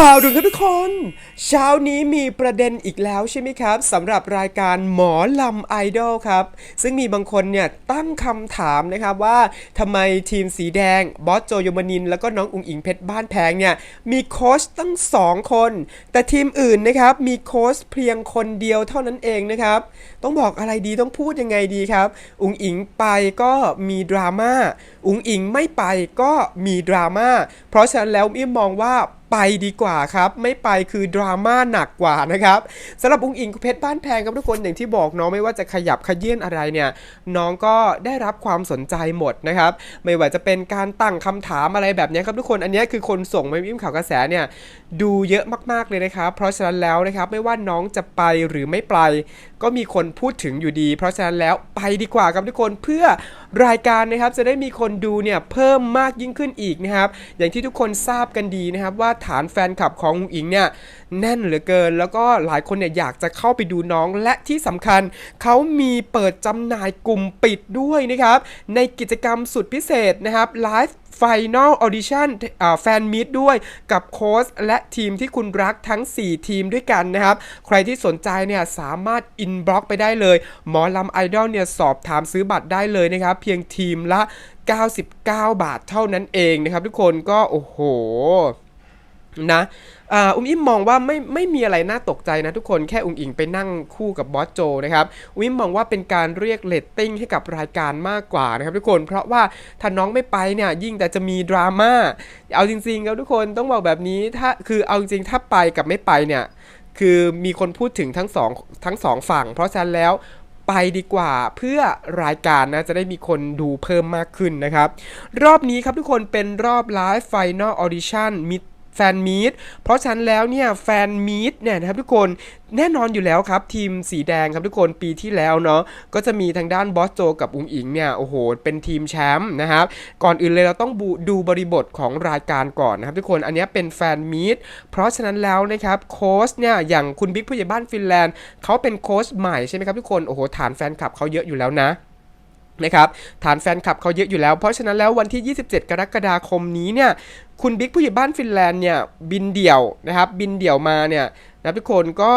ข่าวด่วนครับทุกคน เช้านี้มีประเด็นอีกแล้วใช่ไหมครับสำหรับรายการหมอลำไอดอลครับ ซึ่งมีบางคนเนี่ยตั้งคำถามนะครับว่าทำไมทีมสีแดง บอสโจโยมานิน แล้วก็น้องอุ๋งอิงเพชรบ้านแพงเนี่ย มีโค้ชตั้ง 2 คน แต่ทีมอื่นนะครับ มีโค้ชเพียงคนเดียวเท่านั้นเองนะครับ ต้องบอกอะไรดีต้องพูดยังไงดีครับ อุ๋งอิงไปก็มีดราม่าอุ๋งอิงไม่ไปก็มีดราม่าเพราะฉะนั้นแล้วอิมมองว่า ไปดีกว่าครับ ไม่ไปคือดราม่าหนักกว่านะครับสำหรับอุ้งอิงเพชรบ้านแพงครับทุกคนอย่างที่บอกน้องไม่ว่าจะขยับขยื่นอะไรเนี่ยน้องก็ได้รับความสนใจหมดนะครับไม่ว่าจะเป็นการตั้งคำถามอะไรแบบนี้ครับทุกคนอันนี้คือคนส่งมาอิ่มข่าวกระแสเนี่ยดูเยอะมากๆเลยนะครับ เพราะฉะนั้นแล้วนะครับไม่ว่าน้องจะไปหรือไม่ไปก็มีคนพูดถึงอยู่ดี เพราะฉะนั้นแล้วไปดีกว่าครับทุกคนเพื่อรายการนะครับจะได้มีคนดูเนี่ยเพิ่มมากยิ่งขึ้นอีกนะครับอย่างที่ทุกคนทราบกันดีนะครับว่าฐานแฟนคลับของอุ๋งอิงเนี่ยแน่นเหลือเกิน แล้วก็หลายคนเนี่ยอยากจะเข้าไปดูน้องและที่สำคัญ เขามีเปิดจำหน่ายกลุ่มปิดด้วยนะครับ ในกิจกรรมสุดพิเศษนะครับไลฟ์ Final Audition แฟนมิตด้วยกับโค้ชและทีมที่คุณรักทั้ง 4 ทีมด้วยกันนะครับ ใครที่สนใจเนี่ยสามารถอินบล็อกไปได้เลย หมอลำไอดอลเนี่ยสอบถามซื้อบัตรได้เลยนะครับ เพียงทีมละ 99 บาทเท่านั้นเองนะครับทุกคนก็โอ้โห นะอ่าอุ้มอิมมองว่าไม่ไม่มีอะไรน่าตกใจนะทุกคนแค่อุ้งอิงไปนั่งคู่กับบอสโจนะครับอุ้มอิมมองว่าเป็นการเรียกเลตติ้งให้กับรายการมากกว่านะครับทุกคนเพราะว่าถ้าน้องไม่ไปเนี่ยยิ่งแต่จะมีดราม่าเอาจริงๆครับทุกคนต้องบอกแบบนี้ถ้าคือเอาจริงถ้าไปกับไม่ไปเนี่ยคือมีคนพูดถึงทั้งสองทั้งสองฝั่ง เพราะฉะนั้นแล้วไปดีกว่าเพื่อรายการนะจะได้มีคนดูเพิ่มมากขึ้นนะครับ รอบนี้ครับทุกคนเป็นรอบไลฟ์ไฟนอลออดิชั่นมิ แฟนมีดเพราะฉะนั้นแล้วเนี่ยแฟนมีดเนี่ยนะครับทุกคนแน่นอนอยู่แล้วครับ ทีมสีแดงครับทุกคนปีที่แล้วเนาะก็จะมีทางด้านบอสโจกับอุงอิงเนี่ยโอ้โหเป็นทีมแชมป์นะครับก่อนอื่นเลยเราต้องดูบริบทของรายการก่อนนะครับทุกคนอันนี้เป็นแฟนมีดเพราะฉะนั้นแล้วนะครับโค้ชเนี่ยอย่างคุณบิ๊กผู้ใหญ่บ้านฟินแลนด์เขาเป็นโค้ชใหม่ใช่ไหมครับทุกคนโอ้โหฐานแฟนคลับเขาเยอะอยู่แล้วนะนะครับฐานแฟนคลับเขาเยอะอยู่แล้ว เพราะฉะนั้นแล้ววันที่ 27 กรกฎาคมนี้เนี่ย คุณบิ๊กผู้ใหญ่บ้านฟินแลนด์เนี่ยบินเดี่ยวนะครับบินเดี่ยวมาเนี่ยนะทุกคนก็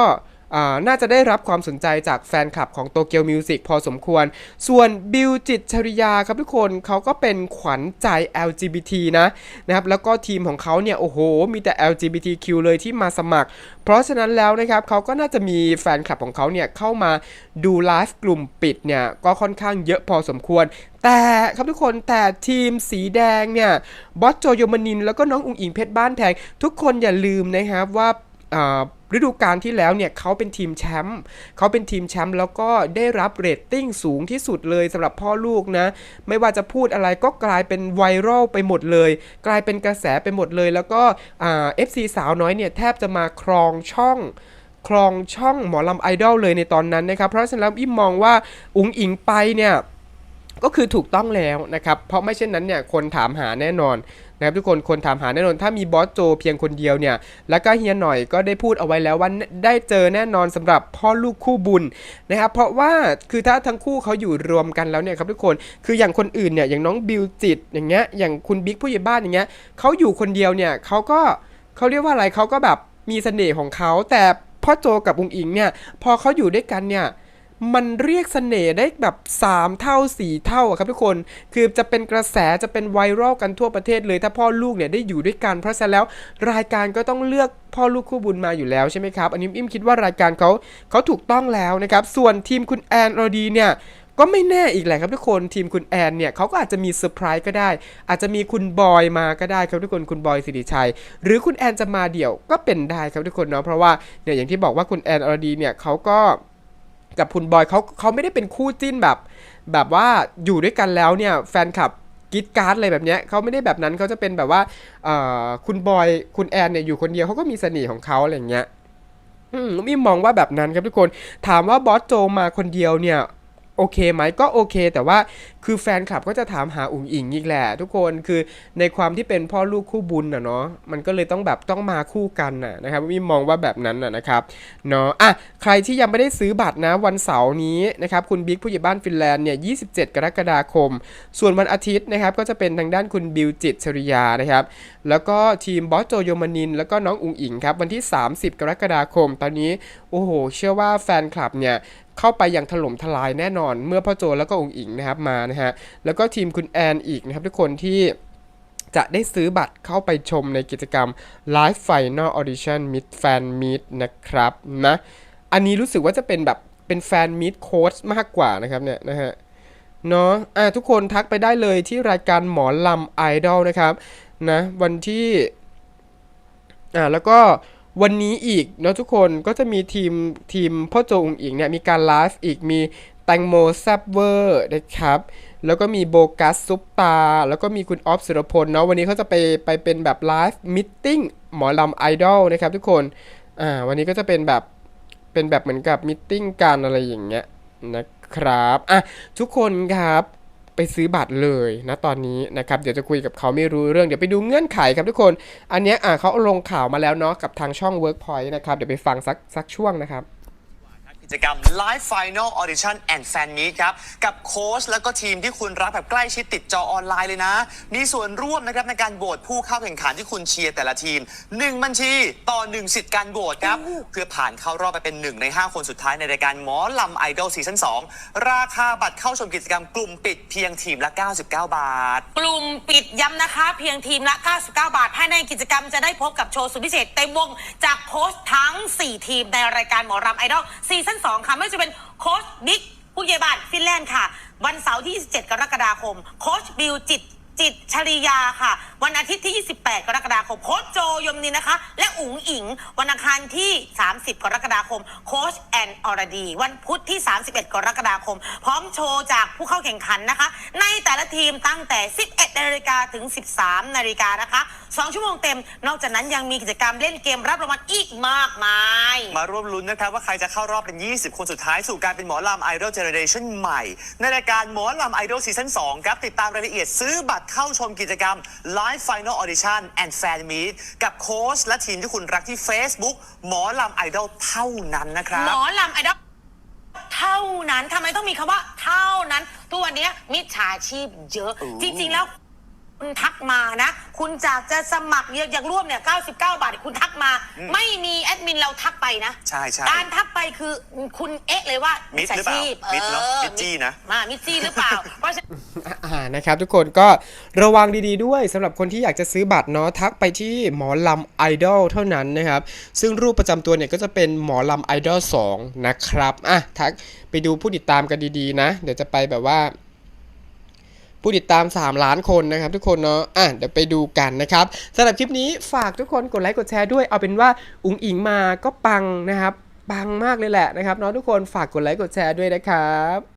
น่าจะได้รับความสนใจจากแฟนคลับของโตเกียวมิวสิกพอสมควร ส่วนบิวจิตชริยาครับทุกคนเขาก็เป็นขวัญใจ LGBT นะนะครับแล้วก็ทีมของเขาเนี่ย โอ้โห มีแต่ LGBTQ เลยที่มาสมัคร เพราะฉะนั้นแล้วนะครับเขาก็น่าจะมีแฟนคลับของเขาเนี่ย เข้ามาดูไลฟ์กลุ่มปิดเนี่ย ก็ค่อนข้างเยอะพอสมควรแต่ครับทุกคนแต่ทีมสีแดงเนี่ยบอสโจโยมานิน แล้วก็น้องอุงอิงเพชรบ้านแพงทุกคนอย่าลืมนะครับว่า ฤดูกาลที่แล้วเนี่ยเขาเป็นทีมแชมป์เขาเป็นทีมแชมป์แล้วก็ได้รับเรตติ้งสูงที่สุดเลยสำหรับพ่อลูกนะ ไม่ว่าจะพูดอะไรก็กลายเป็นไวรัลไปหมดเลย กลายเป็นกระแสไปหมดเลย แล้วก็เอ่า FC สาวน้อยเนี่ยแทบจะมาครองช่องครองช่องหมอลำไอดอลเลยในตอนนั้นนะครับ เพราะฉะนั้นอิมมองว่าอุ๋งอิงไปเนี่ย ก็คือถูกต้องแล้วนะครับ เพราะไม่เช่นนั้นเนี่ยคนถามหาแน่นอนนะครับทุกคนคนถามหาแน่นอน ถ้ามีบอสโจเพียงคนเดียวเนี่ย แล้วก็เฮียหน่อยก็ได้พูดเอาไว้แล้วว่าได้เจอแน่นอนสำหรับพ่อลูกคู่บุญนะครับ เพราะว่าคือถ้าทั้งคู่เขาอยู่รวมกันแล้วเนี่ยครับทุกคนคืออย่างคนอื่นเนี่ยอย่างน้องบิวจิตอย่างเงี้ยอย่างคุณบิ๊กผู้ใหญ่บ้านอย่างเงี้ยเขาอยู่คนเดียวเนี่ยเขาก็เขาเรียกว่าอะไรเขาก็แบบมีเสน่ห์ของเขาแต่พ่อโจกับอุงอิงเนี่ยพอเขาอยู่ด้วยกันเนี่ย มันเรียกเสน่ห์ได้แบบ 3 เท่า 4 เท่าครับทุกคน คือจะเป็นกระแสจะเป็นไวรัลกันทั่วประเทศเลย ถ้าพ่อลูกเนี่ยได้อยู่ด้วยกัน เพราะฉะนั้นแล้วรายการก็ต้องเลือกพ่อลูกคู่บุญมาอยู่แล้วใช่ไหมครับ อันนี้อิมคิดว่ารายการเขาเขาถูกต้องแล้วนะครับ ส่วนทีมคุณแอนอรดีเนี่ยก็ไม่แน่อีกแหละครับทุกคนทีมคุณแอนเนี่ยเขาก็อาจจะมีเซอร์ไพรส์ก็ได้ อาจจะมีคุณบอยมาก็ได้ครับทุกคนคุณบอยสิริชัย หรือคุณแอนจะมาเดี่ยวก็เป็นได้ครับทุกคนเนาะเพราะว่าเนี่ยอย่างที่บอกว่าคุณแอนอรดีเนี่ยเขาก็ กับคุณบอยเขาเขาไม่ได้เป็นคู่จิ้นแบบ แบบว่าอยู่ด้วยกันแล้วเนี่ยแฟนคลับกรีดการ์ดอะไรแบบเนี้ยเขาไม่ได้แบบนั้นเขาจะเป็นแบบว่าคุณบอยคุณแอนเนี่ยอยู่คนเดียวเขาก็มีเสน่ห์ของเขาอะไรเงี้ยอืมมิมมองว่าแบบนั้นครับทุกคนถามว่าบอสโจมาคนเดียวเนี่ย โอเคไหมก็โอเค แต่ว่าคือแฟนคลับก็จะถามหาอุ๋งอิงอีกแหละทุกคนคือในความที่เป็นพ่อลูกคู่บุญนะเนาะมันก็เลยต้องแบบต้องมาคู่กันนะนะครับวิมองว่าแบบนั้นนะนะครับเนาะอะใครที่ยังไม่ได้ซื้อบัตรนะวันเสาร์นี้นะครับคุณบิ๊กผู้ใหญ่บ้านฟินแลนด์เนี่ย 27 กรกฎาคม ส่วนวันอาทิตย์นะครับก็จะเป็นทางด้านคุณบิวจิตชริยานะครับแล้วก็ทีมบอสโจโยมานิน แล้วก็น้องอุงอิงครับวันที่ 30 กรกฎาคม ตอนนี้โอ้โห เชื่อว่าแฟนคลับเนี่ย เข้าไปอย่างถล่มทลายแน่นอนเมื่อพ่อโจแล้วก็อุงอิงนะครับมานะฮะแล้วก็ทีมคุณแอนอีกนะครับทุกคนที่จะได้ซื้อบัตรเข้าไปชมในกิจกรรม Live Final Audition Meet Fan Meet นะครับนะอันนี้รู้สึกว่าจะเป็นแบบเป็นแฟนมิตโค้ชมากกว่านะครับเนี่ยนะฮะเนาะอะทุกคนทักไปได้เลยที่รายการหมอลำไอดอลนะครับนะวันที่อ่าแล้วก็ วันนี้อีกเนาะทุกคนก็จะมีทีมทีมพ่อโจอุงอิงเนี่ยมีการไลฟ์อีกมีแตงโมแซบเวอร์นะครับแล้วก็มีโบกัสซุปตา แล้วก็มีคุณออฟสุรพลเนาะวันนี้เขาจะไปไปเป็นแบบไลฟ์มิทติ้งหมอลำไอดอลนะครับทุกคนอ่าวันนี้ก็จะเป็นแบบเป็นแบบเหมือนกับมิทติ้งกันอะไรอย่างเงี้ยนะครับอะทุกคนครับ ไปซื้อบัตรเลยนะตอนนี้นะครับเดี๋ยวจะคุยกับเขาไม่รู้เรื่องเดี๋ยวไปดูเงื่อนไขครับทุกคน อันเนี้ยอ่าเขาลงข่าวมาแล้วเนาะกับทางช่อง Workpoint นะครับเดี๋ยวไปฟังสักสักช่วงนะครับ จกรรม Live Final Audition and Fan Meet ครับ กับโค้ชแล้วก็ทีมที่คุณรักแบบใกล้ชิดติดจอออนไลน์เลยนะ มีส่วนร่วมนะครับในการโหวตผู้เข้าแข่งขันที่คุณเชียร์แต่ละทีม 1 บัญชีต่อ 1 สิทธิ์การโหวตครับ เพื่อผ่านเข้ารอบไปเป็น 1 ใน 5 คนสุดท้ายในรายการหมอลำไอดอลซีซั่น2ราคาบัตรเข้าชมกิจกรรมกลุ่มปิดเพียงทีมละ 99 บาท กลุ่มปิดย้ำนะคะ เพียงทีมละ 99 บาทภายในกิจกรรมจะได้พบกับโชว์สุดพิเศษเต็มวงจากโค้ชทั้ง 4 ทีมในรายการหมอรำไอดอลซีซั่นสองค่ะ ไม่ว่าจะเป็นโค้ชบิ๊กผู้ใหญ่บ้านฟินแลนด์ค่ะ วันเสาร์ที่ 27 กรกฎาคม โค้ชบิวจิตจิตชริยาค่ะ วันอาทิตย์ที่ 28 กรกฎาคม โค้ชโจยมนินนะคะ และอุ๋งอิง วันอังคารที่ 30 กรกฎาคม โค้ชแอนอรดี วันพุธที่ 31 กรกฎาคม พร้อมโชว์จากผู้เข้าแข่งขันนะคะ ในแต่ละทีมตั้งแต่ 11นาฬิกาถึง 13นาฬิกานะคะ2ชั่วโมงเต็ม นอกจากนั้นยังมีกิจกรรมเล่นเกมรับรางวัลอีกมากมาย มาร่วมลุ้นนะครับว่าใครจะเข้ารอบเป็น 20 คนสุดท้ายสู่การเป็นหมอลำไอดอลเจเนเรชันใหม่ ในรายการหมอลำไอดอลซีซั่น2ครับติดตามรายละเอียดซื้อบัตรเข้าชมกิจกรรม Live Final Audition and Fan Meet กับโค้ชและทีมที่คุณรักที่ Facebook หมอลำไอดอลเท่านั้นนะครับ หมอลำไอดอลเท่านั้นทำไมต้องมีคำว่า เท่านั้นตัวเนี้ยมิจฉาชีพเยอะโอ้จริง ๆ แล้ว คุณทักมานะ คุณจากจะสมัครอยากร่วมเนี่ย99 บาท คุณทักมาไม่มีแอดมินเราทักไปนะ ใช่ใช่ การทักไปคือคุณเอ๊ะเลยว่ามิมิดหรือเปล่ามิดเนอะมิดจี้นะ มามิดจี้หรือเปล่า เพราะฉะนั้น อ่านะครับทุกคนก็ระวังดีๆด้วยสำหรับคนที่อยากจะซื้อบัตรเนาะทักไปที่หมอลำไอดอลเท่านั้นนะครับ ซึ่งรูปประจำตัวเนี่ยก็จะเป็นหมอลำไอดอล2นะครับ อะ ทักไปดูผู้ติดตามกันดีๆนะ เดี๋ยวจะไปแบบว่า ผู้ติดตาม 3 ล้านคนนะครับทุกคนเนาะอะเดี๋ยวไปดูกันนะครับสำหรับคลิปนี้ฝากทุกคนกดไลค์กดแชร์ด้วย เอาเป็นว่าอุ๋งอิงมาก็ปังนะครับปังมากเลยแหละนะครับเนาะทุกคนฝากกดไลค์กดแชร์ด้วยนะครับ